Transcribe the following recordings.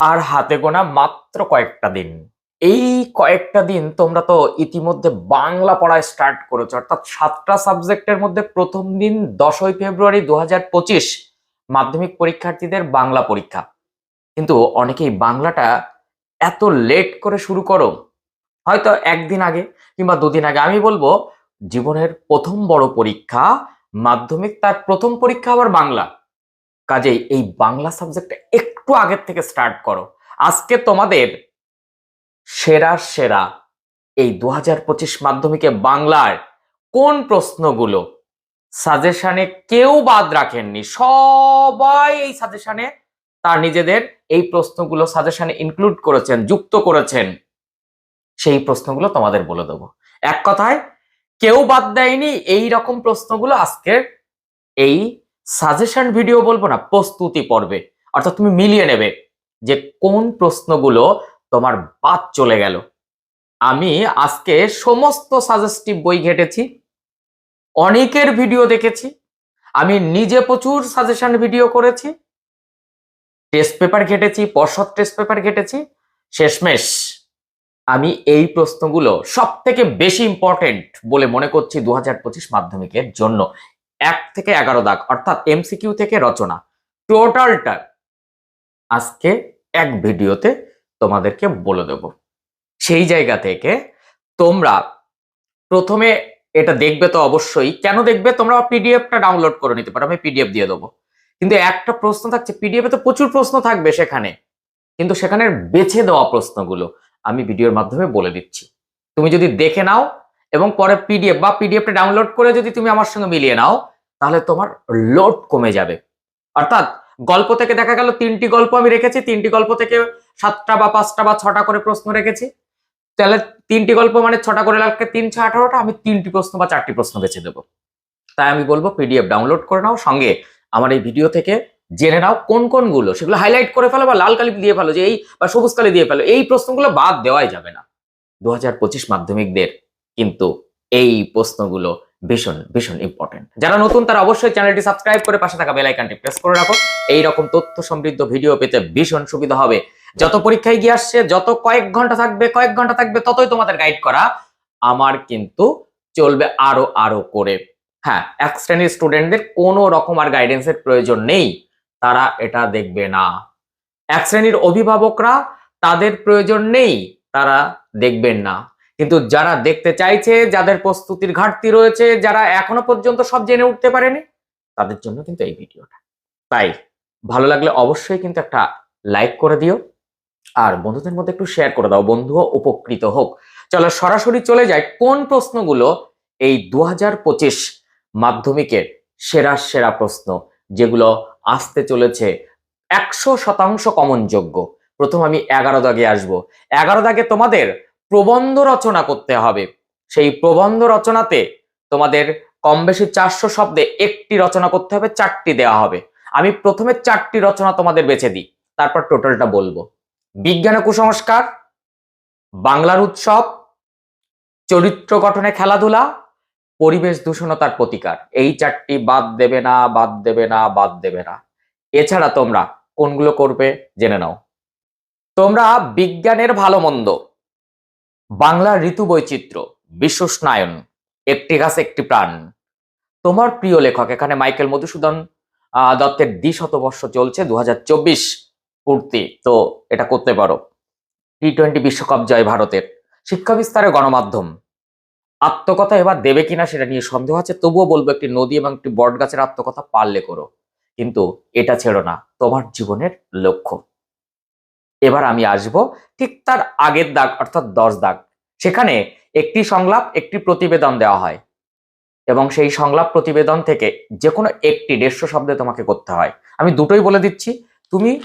আর হাতে গোনা মাত্র কয়েকটা দিন। এই কয়েকটা দিন তোমরা তো ইতিমধ্যে বাংলা পড়ায় স্টার্ট করেছ। অর্থাৎ সাতটা সাবজেক্টের মধ্যে প্রথম দিন দশই ফেব্রুয়ারি দু হাজার পঁচিশ মাধ্যমিক পরীক্ষার্থীদের বাংলা পরীক্ষা। কিন্তু অনেকেই বাংলাটা এত লেট করে শুরু করো। হয়তো একদিন আগে কিংবা দুদিন আগে। আমি বলব, জীবনের প্রথম বড় পরীক্ষা, মাধ্যমিক তার প্রথম পরীক্ষা আবার বাংলা। কাজেই এই বাংলা সাবজেক্টটা একটু আগের থেকে স্টার্ট করো। আজকে তোমাদের সেরা সেরা এই দু হাজার পঁচিশ মাধ্যমিকে বাংলার কোন প্রশ্নগুলো সাজেশনে কেউ বাদ রাখেননি। সবাই এই সাজেশনে তার নিজেদের এই প্রশ্নগুলো সাজেশনে ইনক্লুড করেছেন, যুক্ত করেছেন। সেই প্রশ্নগুলো তোমাদের বলে দেবো। এক কথায়, কেউ বাদ দেয়নি এই রকম প্রশ্নগুলো আজকের এই সাজেশন ভিডিও বলব না, প্রস্তুতি পর্বে। অর্থাৎ তুমি মিলিয়ে নেবে যে কোন প্রশ্নগুলো তোমার বাদ চলে গেল। আমি আজকে সমস্ত সাজেস্টিভ বই ঘেটেছি, অনেকের ভিডিও দেখেছি, আমি নিজে প্রচুর সাজেশন ভিডিও করেছি টেস্ট পেপার ঘেটেছি, পর্ষদ টেস্ট পেপার ঘেটেছি, শেষমেশ আমি এই প্রশ্নগুলো সব থেকে বেশি ইম্পর্টেন্ট বলে মনে করছি দু পঁচিশ মাধ্যমিকের জন্য। এক থেকে এগারো দাগ, অর্থাৎ এমসিকিউ থেকে রচনা টোটালটা আজকে এক ভিডিওতে তোমাদেরকে বলে দেব। সেই জায়গা থেকে তোমরা প্রথমে এটা দেখবে তো অবশ্যই। কেন দেখবে? তোমরা পিডিএফটা ডাউনলোড করে নিতে পারো, আমি পিডিএফ দিয়ে দেবো। কিন্তু একটা প্রশ্ন থাকছে, পিডিএফ তো প্রচুর প্রশ্ন থাকবে সেখানে। কিন্তু সেখানে বেছে দেওয়া প্রশ্নগুলো আমি ভিডিওর মাধ্যমে বলে দিচ্ছি। তুমি যদি দেখে নাও এবং পরে পিডিএফ বা পিডিএফটা ডাউনলোড করে যদি তুমি আমার সঙ্গে মিলিয়ে নাও, তাহলে তোমার লোড কমে যাবে। অর্থাৎ গল্প থেকে দেখা গেল, তিনটি গল্প আমি রেখেছি। তিনটি গল্প থেকে সাতটা বা পাঁচটা বা ছটা করে প্রশ্ন রেখেছি। তাহলে তিনটি গল্প মানে ছটা করে লাগবে, তিন, ছয়, আঠারোটা? আমি তিনটি প্রশ্ন বা চারটি প্রশ্ন বেছে দেবো তাই আমি বলব, পিডিএফ ডাউনলোড করে নাও, সঙ্গে আমার এই ভিডিও থেকে জেনে নাও কোন কোনগুলো, সেগুলো হাইলাইট করে ফেলো বা লাল কালি দিয়ে ফেলো যে এই বা সবুজ কালি দিয়ে ফেলো, এই প্রশ্নগুলো বাদ দেওয়াই যাবে না। দু হাজার পঁচিশ মাধ্যমিকদের কিন্তু এই প্রশ্নগুলো ভীষণ ভীষণ ইম্পর্টেন্ট যারা নতুন, তারা অবশ্যই চ্যানেলটি সাবস্ক্রাইব করে পাশে থাকা বেল আইকনটি প্রেস করে রাখো। এই রকম তথ্য সমৃদ্ধ ভিডিও পেতে ভীষণ সুবিধা হবে। যত পরীক্ষায় গিয়ে আসছে, যত কয়েক ঘণ্টা থাকবে, কয়েক ঘণ্টা থাকবে, ততই তোমাদের গাইড করা। আমার কিন্তু চলবে আরও আরও করে। হ্যাঁ এক শ্রেণির স্টুডেন্টদের কোনো রকম আর গাইডেন্সের প্রয়োজন নেই। তারা এটা দেখবে না। এক শ্রেণির অভিভাবকরা তাদের প্রয়োজন নেই, তারা দেখবেন না। কিন্তু যারা দেখতে চাইছে, যাদের প্রস্তুতির ঘাটতি রয়েছে, যারা এখনও পর্যন্ত সব জেনে উঠতে পারেনি, তাদের জন্য কিন্তু এই ভিডিওটা। তাই ভালো লাগলে অবশ্যই কিন্তু একটা লাইক করে দিও, আর বন্ধুদের মধ্যে একটু শেয়ার করে দাও, বন্ধুও উপকৃত হোক। চলো সরাসরি চলে যায় কোন প্রশ্নগুলো এই দু হাজার পঁচিশ মাধ্যমিকের সেরা সেরা প্রশ্ন, যেগুলো আসতে চলেছে একশো শতাংশ কমনযোগ্য? প্রথম আমি এগারো দাগে আসব। এগারো দাগে তোমাদের প্রবন্ধ রচনা করতে হবে। সেই প্রবন্ধ রচনাতে তোমাদের কম বেশি চারশো শব্দে একটি রচনা করতে হবে, চারটি দেওয়া হবে। আমি প্রথমে চারটি রচনা তোমাদের বেছে দিই, তারপর টোটালটা বলব। বিজ্ঞান কুসংস্কার, বাংলার উৎসব, চরিত্র গঠনে খেলাধুলা, পরিবেশ দূষণতার প্রতিকার। এই চারটি বাদ দেবে না, বাদ দেবে না, বাদ দেবে না। এছাড়া তোমরা কোনগুলো করবে, জেনে নাও। তোমরা বিজ্ঞানের ভালো মন্দ বাংলার ঋতু বৈচিত্র্য বিশ্বস্নায়ন, একটি গাছ, একটি প্রাণ। তোমার প্রিয় লেখক, এখানে মাইকেল মধুসূদন দত্তের দ্বি শতবর্ষ চলছে দু পূর্তি, তো এটা করতে পারো। টি টোয়েন্টি বিশ্বকাপ জয় ভারতের। শিক্ষা বিস্তারে গণমাধ্যম। আত্মকথা এবার দেবে কিনা সেটা নিয়ে সন্দেহ আছে, তবুও বলব একটি নদী এবং একটি বট গাছের আত্মকথা পারলে করো। কিন্তু এটা ছেড়ো না, তোমার জীবনের লক্ষ্য। এবার আমি আসব ঠিক তার আগের দাগ, অর্থাৎ দশ দাগ। সেখানে একটি সংলাপ, একটি প্রতিবেদন দেওয়া হয় এবং সেই সংলাপ প্রতিবেদন থেকে যে কোনো একটি, দেড়শো শব্দে তোমাকে করতে হয়। আমি দুটোই বলে দিচ্ছি। তুমি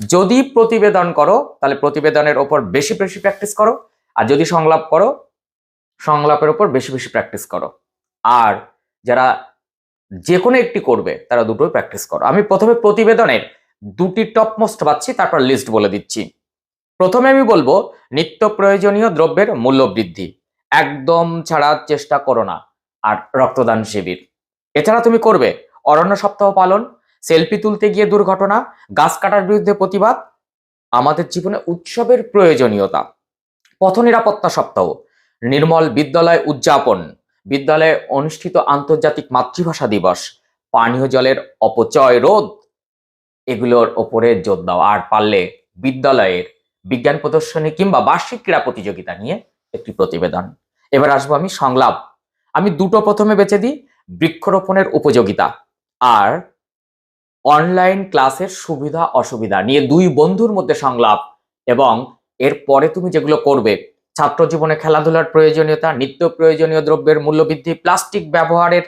যদি প্রতিবেদন করো, তাহলে প্রতিবেদনের ওপর বেশি বেশি প্র্যাকটিস করো। আর যদি সংলাপ করো, সংলাপের ওপর বেশি বেশি প্র্যাকটিস করো। আর যারা যে কোনো একটি করবে, তারা দুটোই প্র্যাকটিস করো। আমি প্রথমে প্রতিবেদনের দুটি টপ মোস্ট পাচ্ছি, তারপর লিস্ট বলে দিচ্ছি। প্রথমে আমি বলব, নিত্য প্রয়োজনীয় দ্রব্যের মূল্য বৃদ্ধি একদম ছাড়ার চেষ্টা করো না, আর রক্তদান শিবির। এছাড়া তুমি করবে, অরণ্য সপ্তাহ পালন, সেলফি তুলতে গিয়ে দুর্ঘটনা, গাছ কাটার বিরুদ্ধে প্রতিবাদ, আমাদের জীবনে উৎসবের প্রয়োজনীয়তা। পথ নিরাপত্তা সপ্তাহ, নির্মল বিদ্যালয় উদযাপন, বিদ্যালয়ে অনুষ্ঠিত আন্তর্জাতিক মাতৃভাষা দিবস, পানীয় জলের অপচয় রোধ এগুলোর ওপরে জোর দাও। আর পারলে বিদ্যালয়ের বিজ্ঞান প্রদর্শনী কিংবা বার্ষিক ক্রীড়া প্রতিযোগিতা নিয়ে একটি প্রতিবেদন। এবার আসব আমি সংলাপ। আমি দুটো প্রথমে বেছে দিই, বৃক্ষরোপণের উপযোগিতা আর অনলাইন ক্লাসের সুবিধা অসুবিধা নিয়ে দুই বন্ধুর মধ্যে সংলাপ এবং এরপরে তুমি যেগুলো করবে, ছাত্র জীবনে খেলাধুলার প্রয়োজনীয়তা, নিত্য প্রয়োজনীয় দ্রব্যের মূল্যবৃদ্ধি, প্লাস্টিক ব্যবহারের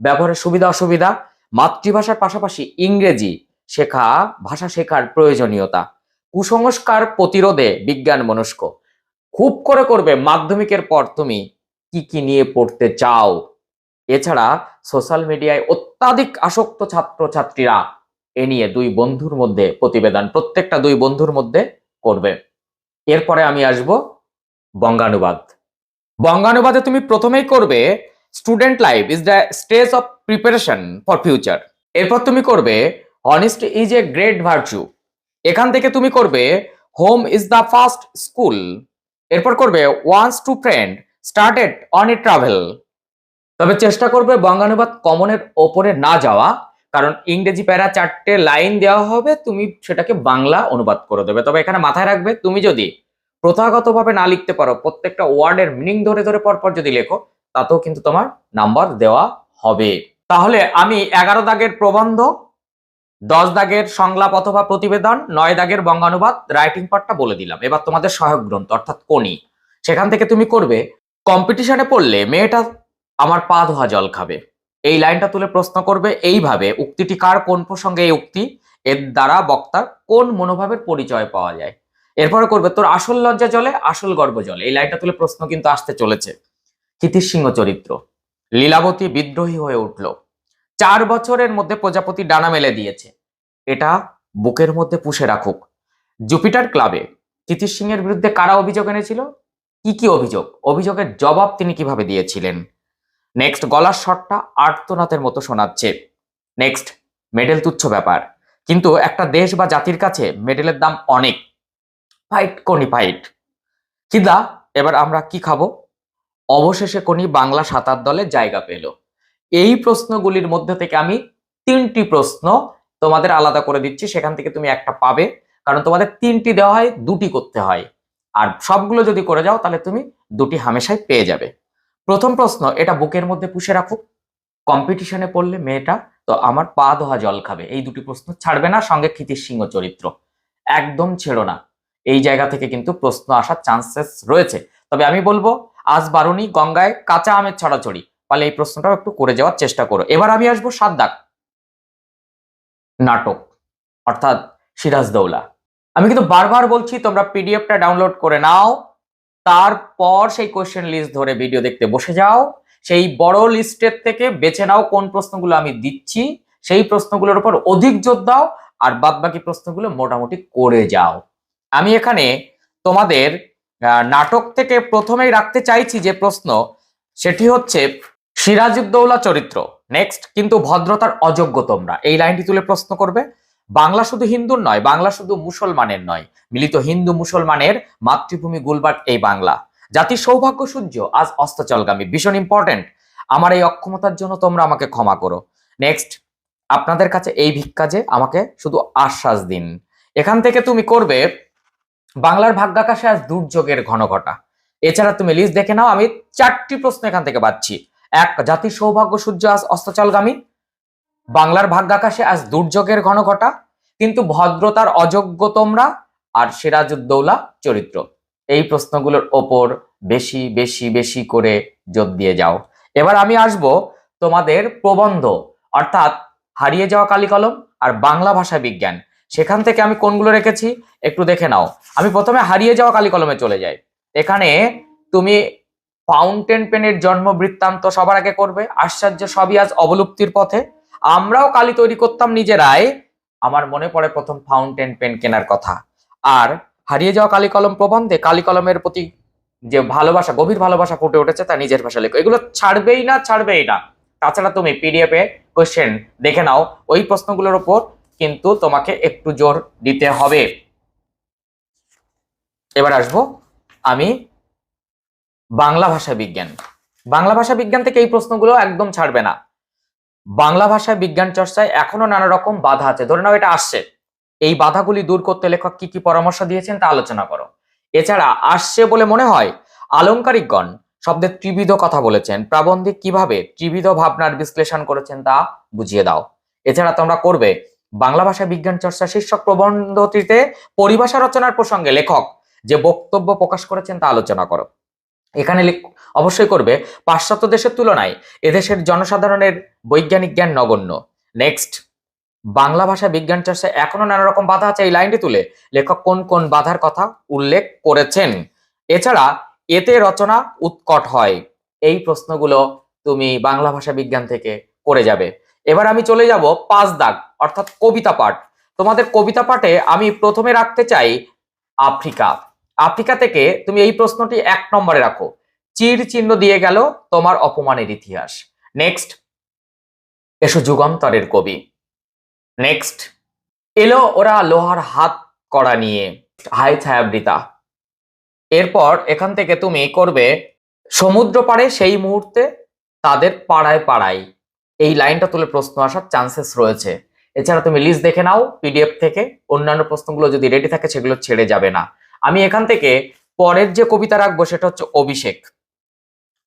ব্যবহারের সুবিধা অসুবিধা, মাতৃভাষার পাশাপাশি ইংরেজি শেখা, ভাষা শেখার প্রয়োজনীয়তা। কুসংস্কার প্রতিরোধে বিজ্ঞান মনস্ক। খুব করে করবে মাধ্যমিকের পর তুমি কি কি নিয়ে পড়তে চাও। এছাড়া সোশ্যাল মিডিয়ায় অত্যাধিক আসক্ত ছাত্রছাত্রীরা এ নিয়ে দুই বন্ধুর মধ্যে প্রতিবেদন, প্রত্যেকটা দুই বন্ধুর মধ্যে করবে। এরপরে আমি আসব বঙ্গানুবাদ। বঙ্গানুবাদে তুমি প্রথমেই করবে student life is the stage of preparation for future এরপর তুমি করবে honest is a great virtue এখান থেকে তুমি করবে home is the first school এরপর করবে once two friend started on a travel তবে চেষ্টা করবে বঙ্গানুবাদ কমনের ওপরে না যাওয়া, কারণ ইংরেজি প্যারা চারটে লাইন দেওয়া হবে, তুমি সেটাকে বাংলা অনুবাদ করে দেবে। তবে এখানে মাথায় রাখবে, তুমি যদি প্রথাগতভাবে না লিখতে পারো, প্রত্যেকটা ওয়ার্ডের মিনিং ধরে ধরে পরপর যদি লেখো, তাতেও কিন্তু তোমার নাম্বার দেওয়া হবে। তাহলে আমি এগারো দাগের প্রবন্ধ দশ দাগের সংলাপ অথবা প্রতিবেদন, নয় দাগের বঙ্গানুবাদ রাইটিং পার্টটা বলে দিলাম। এবার তোমাদের সহায়ক গ্রন্থ, অর্থাৎ কোনি সেখান থেকে তুমি করবে কম্পিটিশনে পড়লে মেয়েটা আমার পা ধোয়া জল খাবে। এই লাইনটা তুলে প্রশ্ন করবে, এইভাবে উক্তিটি কার কোন প্রসঙ্গে এই উক্তি? এর দ্বারা বক্তার কোন মনোভাবের পরিচয় পাওয়া যায়? এরপরে করবে, তোর আসল লজ্জা জলে, আসল গর্ব জলে। এই লাইনটা তুলে প্রশ্ন কিন্তু আসতে চলেছে। ক্ষিতির সিংহ চরিত্র। লীলাবতী বিদ্রোহী হয়ে উঠল। চার বছরের মধ্যে প্রজাপতি ডানা মেলে দিয়েছে। এটা বুকের মধ্যে পুষে রাখুক। জুপিটার ক্লাবে তিতির সিংহের বিরুদ্ধে কারা অভিযোগ এনেছিল? কি কি অভিযোগ? অভিযোগের জবাব তিনি কীভাবে দিয়েছিলেন? নেক্সট, গলার শটটা আর্তনাথের মতো শোনাচ্ছে। নেক্সট, মেডেল তুচ্ছ ব্যাপার। কিন্তু একটা দেশ বা জাতির কাছে মেডেলের দাম অনেক। Fight Koni fight. কিদা, এবার আমরা কি খাব? অবশেষে কোনি বাংলা সাঁতার দলে জায়গা পেল। এই প্রশ্নগুলির মধ্যে থেকে আমি তিনটি প্রশ্ন তোমাদের আলাদা করে দিচ্ছি। সেখান থেকে তুমি একটা পাবে। কারণ তোমাদের তিনটি দেওয়া হয়, দুটি করতে হয়। আর সবগুলো যদি করে যাও, তাহলে তুমি দুটি হামেশাই পেয়ে যাবে। প্রথম প্রশ্ন, এটা বুকের মধ্যে পুষে রাখুক কম্পিটিশনে পড়লে মেয়েটা, তো আমার পা ধোয়া জল খাবে। এই দুটি প্রশ্ন ছাড়বে না, সঙ্গে ক্ষিতির সিংহ চরিত্র। একদম ছেড়ো না। এই জায়গা থেকে কিন্তু প্রশ্ন আসার চান্সেস রয়েছে। তবে আমি বলব, আজ বারুনি গঙ্গায় কাঁচা আমের ছড়াছড়ি। তাহলে এই প্রশ্নটাও একটু করে যাওয়ার চেষ্টা করো। এবার আমি আসব সাত দাগ নাটক, অর্থাৎ সিরাজদৌলা। আমি কিন্তু বারবার বলছি, তোমরা পিডিএফটা ডাউনলোড করে নাও, তারপর সেই কোয়েশ্চেন লিস্ট ধরে ভিডিও দেখতে বসে যাও, সেই বড় লিস্টের থেকে বেছে নাও কোন প্রশ্নগুলো আমি দিচ্ছি, সেই প্রশ্নগুলোর উপর অধিক জোর দাও, আর বাদ বাকি প্রশ্নগুলো মোটামুটি করে যাও। আমি এখানে তোমাদের নাটক থেকে প্রথমেই রাখতে চাইছি যে প্রশ্ন, সেটি হচ্ছে সিরাজউদ্দৌলা চরিত্র। নেক্সট কিন্তু ভদ্রতার অযোগ্য তোমরা। এই লাইনটি তুলে প্রশ্ন করবে, বাংলা শুধু হিন্দুর নয়, বাংলা শুধু মুসলমানের নয়। মিলিত হিন্দু মুসলমানের মাতৃভূমি গুলবার্গ এই বাংলা। জাতির সৌভাগ্য সূর্য, আজ অস্তচলগামী ভীষণ ইম্পর্টেন্ট আমার এই অক্ষমতার জন্য তোমরা আমাকে ক্ষমা করো। নেক্সট আপনাদের কাছে এই ভিক্ষা যে আমাকে শুধু আশ্বাস দিন। এখান থেকে তুমি করবে, বাংলার ভাগ্যাকাশে আজ দুর্যোগের ঘন ঘটা এছাড়া তুমি লিস্ট দেখে নাও, আমি চারটি প্রশ্ন এখান থেকে পাচ্ছি। এক জাতির সৌভাগ্য সূর্য আজ অস্তচলগামী বাংলার ভাগ্যাকাশে আজ দুর্যোগের ঘন ঘটা কিন্তু ভদ্রতার অযোগ্য তোমরা আর সিরাজউদ্দৌলা চরিত্র। এই প্রশ্নগুলোর ওপর বেশি বেশি বেশি করে জোর দিয়ে যাও। এবার আমি আসব তোমাদের প্রবন্ধ, অর্থাৎ হারিয়ে যাওয়া কালি কলম আর বাংলা ভাষা বিজ্ঞান। সেখান থেকে আমি কোনগুলো রেখেছি একটু দেখে নাও। আমি প্রথমে হারিয়ে যাওয়া কালি কলমে চলে যাই। এখানে তুমি ফাউন্টেন পেনের জন্ম বৃত্তান্ত সবার আগে করবে, আশ্চর্য সবই আজ অবলুপ্তির পথে। আমরাও কালি তৈরি করতাম নিজেরাই, আমার মনে পড়ে প্রথম ফাউন্টেন পেন কেনার কথা। আর হারিয়ে যাওয়া কালি কলম প্রবন্ধে কালি কলমের প্রতি যে ভালোবাসা, গভীর ভালোবাসা ফুটে উঠেছে তা নিজের ভাষা লেখো। এগুলো ছাড়বেই না ছাড়বেই না। তাছাড়া তুমি পিডিএফ এ কোশ্চেন দেখে নাও, ওই প্রশ্নগুলোর উপর কিন্তু তোমাকে একটু জোর দিতে হবে। এবার আসব আমি বাংলা ভাষা বিজ্ঞান। বাংলা ভাষা বিজ্ঞান থেকে এই প্রশ্নগুলো একদম ছাড়বে না। বাংলা ভাষায় বিজ্ঞান চর্চায় এখনও নানা রকম বাধা আছে। ধরে নাও এটা আসছে। এই বাধাগুলি দূর করতে লেখক কি কি পরামর্শ দিয়েছেন তা আলোচনা করো। এছাড়া আসছে বলে মনে হয় আলংকারিকগণ শব্দের ত্রিবিধ কথা বলেছেন। প্রাবন্ধিক কীভাবে ত্রিবিধ ভাবনার বিশ্লেষণ করেছেন তা বুঝিয়ে দাও। এছাড়া তোমরা করবে বাংলা ভাষা বিজ্ঞান চর্চা শীর্ষক প্রবন্ধটিতে পরিভাষা রচনার প্রসঙ্গে লেখক যে বক্তব্য প্রকাশ করেছেন তা আলোচনা করো। এখানে অবশ্যই করবে। পাশ্চাত্য দেশের তুলনায় এদেশের জনসাধারণের বৈজ্ঞানিক জ্ঞান নগণ্য। নেক্সট বাংলা ভাষা বিজ্ঞান চর্চায় এখনও নানা রকম বাধা আছে এই লাইনটি তুলে। লেখক কোন কোন বাধার কথা উল্লেখ করেছেন? এছাড়া, এতে রচনা উৎকট হয়। এই প্রশ্নগুলো তুমি বাংলা ভাষা বিজ্ঞান থেকে করে যাবে। এবার আমি চলে যাব পাঁচ দাগ, অর্থাৎ কবিতা পাঠ। তোমাদের কবিতা পাঠে আমি প্রথমে রাখতে চাই আফ্রিকা। আফ্রিকা থেকে তুমি এই প্রশ্নটি এক নম্বরে রাখো। চির চিহ্ন দিয়ে গেল তোমার অপমানের ইতিহাস। নেক্সট এসো যুগান্তরের কবি। নেক্সট এলো ওরা লোহার হাত করা নিয়ে হাই ছায়াবৃতা। এরপর এখান থেকে তুমি করবে, সমুদ্র পাড়ে সেই মুহূর্তে তাদের পাড়ায় পাড়ায়। এই লাইনটা তুলে প্রশ্ন আসার চান্সেস রয়েছে। এছাড়া তুমি লিস্ট দেখে নাও পিডিএফ থেকে। অন্যান্য প্রশ্নগুলো যদি রেডি থাকে, সেগুলো ছেড়ে যাবে না। আমি এখান থেকে পরের যে কবিতা রাখব সেটা হচ্ছে অভিষেক।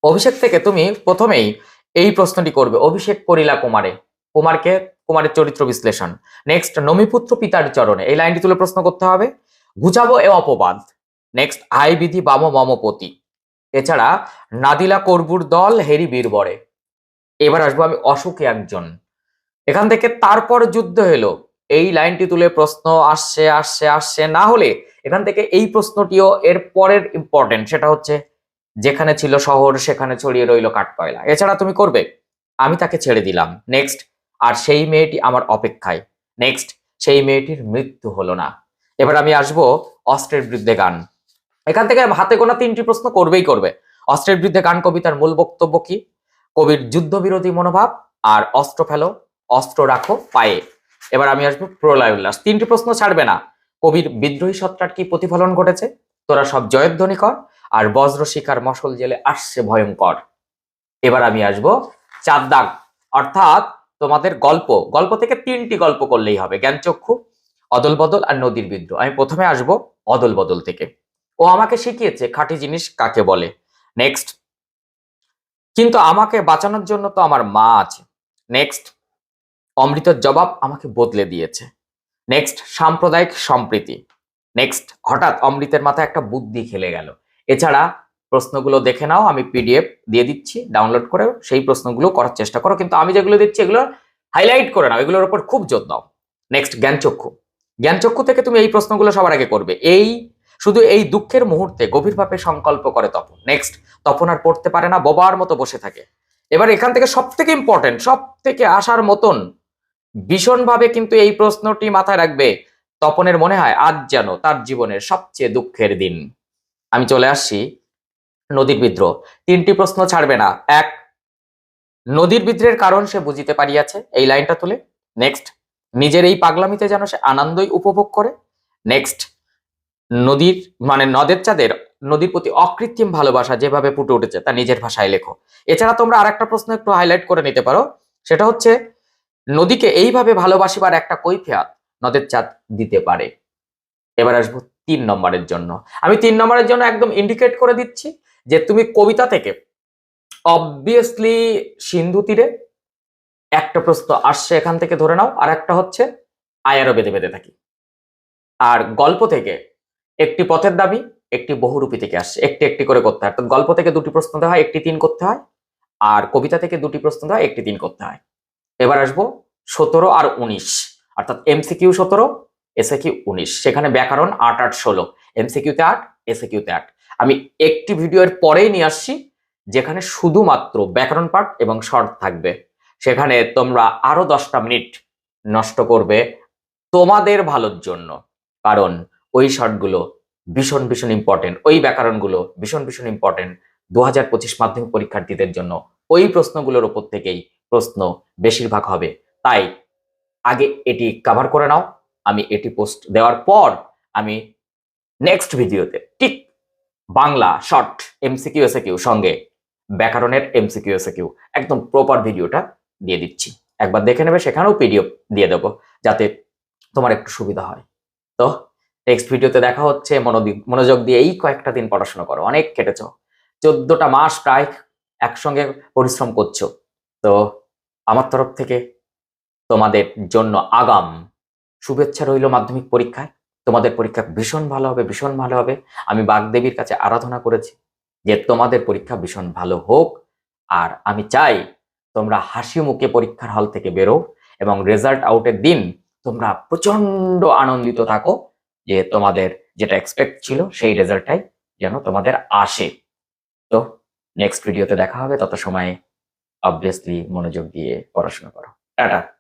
অভিষেক থেকে তুমি প্রথমেই এই প্রশ্নটি করবে, অভিষেক করিলা কুমারে। কুমারকে, কুমারের চরিত্র বিশ্লেষণ। নেক্সট নমিপুত্র পিতার চরণে। এই লাইনটি তুলে প্রশ্ন করতে হবে। ঘুচাবো এ অপবাদ। নেক্সট আই বিধি বাম মমপতি এছাড়া, নাদিলা করবুর দল হেরি বীরবরে এবার আসব আমি অসুখে একজন। এখান থেকে তারপর যুদ্ধ হলো। এই লাইনটি তুলে প্রশ্ন আসছে আসছে আসছে। না হলে এখান থেকে এই প্রশ্নটিও এর পরের ইম্পর্টেন্ট সেটা হচ্ছে যেখানে ছিল শহর, সেখানে ছড়িয়ে রইল কাঠকয়লা। এছাড়া তুমি করবে? আমি তাকে ছেড়ে দিলাম। নেক্সট আর সেই মেয়েটি আমার অপেক্ষায়। নেক্সট সেই মেয়েটির মৃত্যু হলো না। এবার আমি আসব অস্ত্রের বিরুদ্ধে গান। এখান থেকে হাতে গোনা তিনটি প্রশ্ন করবেই করবে। অস্ত্রের বিরুদ্ধে গান কবিতার মূল বক্তব্য কি? কবির যুদ্ধবিরোধী মনোভাব আর অস্ত্র ফেলো, অস্ত্র রাখো পায়ে। এবার আমি আসব প্রলয় উল্লাস। তিনটি প্রশ্ন ছাড়বে না। কবির বিদ্রোহী সত্তার কি প্রতিফলন ঘটেছে? তোরা সব জয়ধ্বনি কর, আর বজ্র শিকার মশল জেলে আসছে ভয়ঙ্কর। এবার আমি আসব চার দাগ অর্থাৎ তোমাদের গল্প গল্প থেকে তিনটি গল্প করলেই হবে, জ্ঞানচক্ষু অদল বদল আর নদীর বিদ্রোহ। আমি প্রথমে আসব অদল বদল থেকে। ও আমাকে শিখিয়েছে খাঁটি জিনিস কাকে বলে। নেক্সট কিন্তু আমাকে বাঁচানোর জন্য তো আমার মা আছে। নেক্সট অমৃতর জবাব আমাকে বদলে দিয়েছে। নেক্সট সাম্প্রদায়িক সম্প্রীতি। নেক্সট হঠাৎ অমৃতের মাথায় একটা বুদ্ধি খেলে গেল। এছাড়া প্রশ্নগুলো দেখে নাও, আমি পিডিএফ দিয়ে দিচ্ছি ডাউনলোড করে সেই প্রশ্নগুলো করার চেষ্টা করো। কিন্তু আমি যেগুলো দিচ্ছি, এগুলো হাইলাইট করে নাও, এগুলোর উপর খুব জোর দাও। নেক্সট জ্ঞানচক্ষু। জ্ঞানচক্ষু থেকে তুমি এই প্রশ্নগুলো সবার আগে করবে। এই, শুধু এই দুঃখের মুহূর্তে গভীরভাবে সংকল্প করে তপন। নেক্সট তপন আর পড়তে পারে না, বোবার মতো বসে থাকে। এবার এখান থেকে সব থেকে ইম্পর্টেন্ট সব থেকে আসার মতন ভীষণভাবে কিন্তু এই প্রশ্নটি মাথায় রাখবে। তপনের মনে হয় আজ যেন তার জীবনের সবচেয়ে দুঃখের দিন। আমি চলে আসছি নদীর বিদ্রোহ। তিনটি প্রশ্ন ছাড়বে না। এক, নদীর বিদ্রোহের কারণ সে বুঝিতে পারিয়াছে। এই লাইনটা তুলে। নেক্সট, নিজের এই পাগলামিতে যেন সে আনন্দই উপভোগ করে। নেক্সট, নদীর মানে নদের চাঁদের, নদীর প্রতি অকৃত্রিম ভালোবাসা যেভাবে ফুটে উঠেছে তা নিজের ভাষায় লেখো। এছাড়া তোমরা আরেকটা প্রশ্ন একটু হাইলাইট করে নিতে পারো। সেটা হচ্ছে নদীকে এইভাবে ভালোবাসিবার একটা কৈফিয়াত নদের চাঁদ দিতে পারে। এবার আসব তিন নম্বরের জন্য। আমি তিন নম্বরের জন্য একদম ইন্ডিকেট করে দিচ্ছি যে তুমি কবিতা থেকে অবভিয়াসলি সিন্ধু তীরে একটা প্রশ্ন আসছে এখান থেকে ধরে নাও, আর একটা হচ্ছে আয়ারও বেঁধে বেঁধে থাকি। আর গল্প থেকে একটি পথের দাবি, একটি বহুরূপী থেকে আসছে। একটি একটি করে করতে হয়। অর্থাৎ গল্প থেকে দুটি প্রশ্ন দেওয়া হয়, একটি তিন করতে হয়, আর কবিতা থেকে দুটি প্রশ্ন দেওয়া হয়, একটি তিন করতে হয়। এবার আসব সতেরো আর উনিশ। অর্থাৎ এমসিকিউ সতেরো এসে কিউ উনিশ। সেখানে ব্যাকরণ আট আট, ষোলো। এমসিকিউতে আট এসে কিউতে আট। আমি একটি ভিডিওর পরেই নিয়ে আসছি, যেখানে শুধুমাত্র ব্যাকরণ পাঠ এবং শর্ট থাকবে। সেখানে তোমরা আরও দশটা মিনিট নষ্ট করবে তোমাদের ভালোর জন্য। কারণ ওই শর্টগুলো ভীষণ ভীষণ ইম্পর্টেন্ট ওই ব্যাকরণগুলো ভীষণ ভীষণ ইম্পর্টেন্ট দু হাজার পঁচিশ মাধ্যমিক পরীক্ষার্থীদের জন্য ওই প্রশ্নগুলোর ওপর থেকেই প্রশ্ন বেশিরভাগ হবে। তাই আগে এটি কভার করে নাও। আমি এটি পোস্ট দেওয়ার পর আমি নেক্সট ভিডিওতে ঠিক বাংলা শর্ট এমসিকিউ এসএকিউ সঙ্গে ব্যাকরণের এমসিকিউ এসএকিউ একদম প্রপার ভিডিওটা দিয়ে দিচ্ছি। একবার দেখে নেবে, সেখানেও পিডিএফ দিয়ে দেবো, যাতে তোমার একটু সুবিধা হয়। তো নেক্সট ভিডিওতে দেখা হচ্ছে মনোযোগ দিয়ে এই কয়েকটা দিন পড়াশোনা করো। অনেক কেটেছো চোদ্দটা মাস প্রায় একসঙ্গে পরিশ্রম করছ। তো আমার তরফ থেকে তোমাদের জন্য আগাম শুভেচ্ছা রইল মাধ্যমিক পরীক্ষায়। তোমাদের পরীক্ষা ভীষণ ভালো হবে, ভীষণ ভালো হবে। আমি বাগদেবীর কাছে আরাধনা করেছি যে তোমাদের পরীক্ষা ভীষণ ভালো হোক। আর আমি চাই তোমরা হাসি মুখে পরীক্ষার হল থেকে বেরো এবং রেজাল্ট আউটের দিন তোমরা প্রচণ্ড আনন্দিত থাকো যে তোমাদের যেটা এক্সপেক্ট ছিল সেই রেজাল্টটাই যেন তোমাদের আসে। তো নেক্সট ভিডিওতে দেখা হবে। তত সময় অবভিয়াসলি মনোযোগ দিয়ে পড়াশোনা করো। টাটা।